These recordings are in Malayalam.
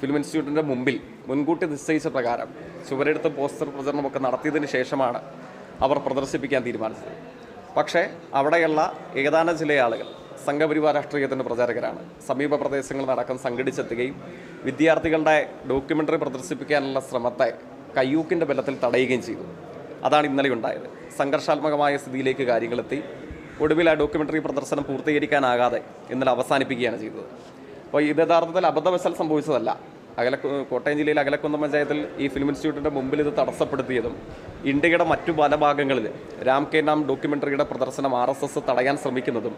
ഫിലിം ഇൻസ്റ്റിറ്റ്യൂട്ടിന്റെ മുമ്പിൽ മുൻകൂട്ടി നിശ്ചയിച്ച പ്രകാരം ചുവരെടുത്ത് പോസ്റ്റർ പ്രചരണമൊക്കെ നടത്തിയതിന് ശേഷമാണ് അവർ പ്രദർശിപ്പിക്കാൻ തീരുമാനിച്ചത്. പക്ഷേ അവിടെയുള്ള ഏതാനും ചില ആളുകൾ സംഘപരിവാർ രാഷ്ട്രീയത്തിന്റെ പ്രചാരകരാണ്. സമീപ പ്രദേശങ്ങളിലടക്കം സംഘടിച്ചെത്തുകയും വിദ്യാർത്ഥികളുടെ ഡോക്യുമെന്ററി പ്രദർശിപ്പിക്കാനുള്ള ശ്രമത്തെ കയ്യൂക്കിന്റെ ബലത്തിൽ തടയുകയും ചെയ്തു. അതാണ് ഇന്നലെ ഉണ്ടായത്. സംഘർഷാത്മകമായ സ്ഥിതിയിലേക്ക് കാര്യങ്ങളെത്തി. ഒടുവിൽ ആ ഡോക്യുമെന്ററി പ്രദർശനം പൂർത്തീകരിക്കാനാകാതെ ഇന്നലെ അവസാനിപ്പിക്കുകയാണ് ചെയ്തത്. അപ്പോൾ ഇത് യഥാർത്ഥത്തിൽ അബദ്ധവശാൽ സംഭവിച്ചതല്ല. അകല കോട്ടയം ജില്ലയിലെ അകലക്കുന്നം പഞ്ചായത്തിൽ ഈ ഫിലിം ഇൻസ്റ്റിറ്റ്യൂട്ടിന്റെ മുമ്പിൽ ഇത് തടസ്സപ്പെടുത്തിയതും ഇന്ത്യയുടെ മറ്റു പല ഭാഗങ്ങളിൽ രാം കെ നാം ഡോക്യുമെന്ററിയുടെ പ്രദർശനം ആർ എസ് എസ് തടയാൻ ശ്രമിക്കുന്നതും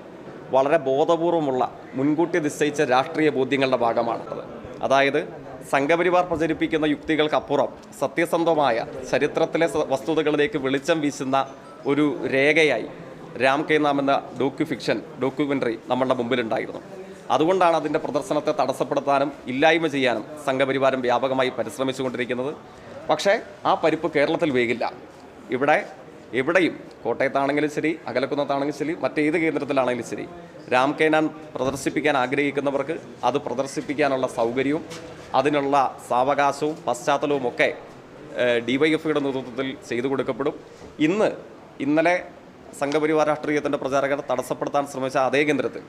വളരെ ബോധപൂർവമുള്ള മുൻകൂട്ടി നിശ്ചയിച്ച രാഷ്ട്രീയ ബോധ്യങ്ങളുടെ ഭാഗമാണത് അതായത് സംഘപരിവാർ പ്രചരിപ്പിക്കുന്ന യുക്തികൾക്കപ്പുറം സത്യസന്ധമായ ചരിത്രത്തിലെ വസ്തുതകളിലേക്ക് വെളിച്ചം വീശുന്ന ഒരു രേഖയായി രാം കെ നാം എന്ന ഡോക്യു ഫിക്ഷൻ ഡോക്യുമെന്ററി നമ്മളുടെ മുമ്പിലുണ്ടായിരുന്നു. അതുകൊണ്ടാണ് അതിന്റെ പ്രദർശനത്തെ തടസ്സപ്പെടുത്താനും ഇല്ലായ്മ ചെയ്യാനും സംഘപരിവാരം വ്യാപകമായി പരിശ്രമിച്ചുകൊണ്ടിരിക്കുന്നത്. പക്ഷേ ആ പരിപ്പ് കേരളത്തിൽ വേകില്ല. ഇവിടെ എവിടെയും കോട്ടയത്താണെങ്കിലും ശരി അകലക്കുന്നത്താണെങ്കിലും ശരി മറ്റേത് കേന്ദ്രത്തിലാണെങ്കിലും ശരി. രാം കേനാൻ പ്രദർശിപ്പിക്കാൻ ആഗ്രഹിക്കുന്നവർക്ക് അത് പ്രദർശിപ്പിക്കാനുള്ള സൗകര്യവും അതിനുള്ള സാവകാശവും പശ്ചാത്തലവും ഒക്കെ ഡിവൈഎഫ്ഐയുടെ നേതൃത്വത്തിൽ ചെയ്തു കൊടുക്കപ്പെടും. ഇന്ന് ഇന്നലെ സംഘപരിവാർ രാഷ്ട്രീയത്തിന്റെ പ്രചാരകർ തടസ്സപ്പെടുത്താൻ ശ്രമിച്ച അതേ കേന്ദ്രത്തിൽ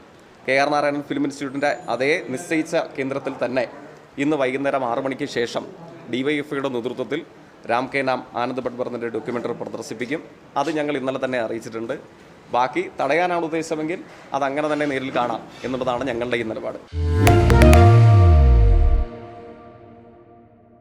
കെ ആർ നാരായണൻ ഫിലിം ഇൻസ്റ്റിറ്റ്യൂട്ടിന്റെ അതേ നിശ്ചയിച്ച കേന്ദ്രത്തിൽ തന്നെ ഇന്ന് വൈകുന്നേരം ആറു മണിക്ക് ശേഷം ഡിവൈഎഫ്ഐയുടെ നേതൃത്വത്തിൽ രാം കെ നാം ആനന്ദ് ഭട്ബർന്നിന്റെ ഡോക്യുമെന്ററി പ്രദർശിപ്പിക്കും. അത് ഞങ്ങൾ ഇന്നലെ തന്നെ അറിയിച്ചിട്ടുണ്ട്. ബാക്കി തടയാനാണ് ഉദ്ദേശമെങ്കിൽ അത് അങ്ങനെ തന്നെ നേരിൽ കാണാം എന്നുള്ളതാണ് ഞങ്ങളുടെ ഈ നിലപാട്.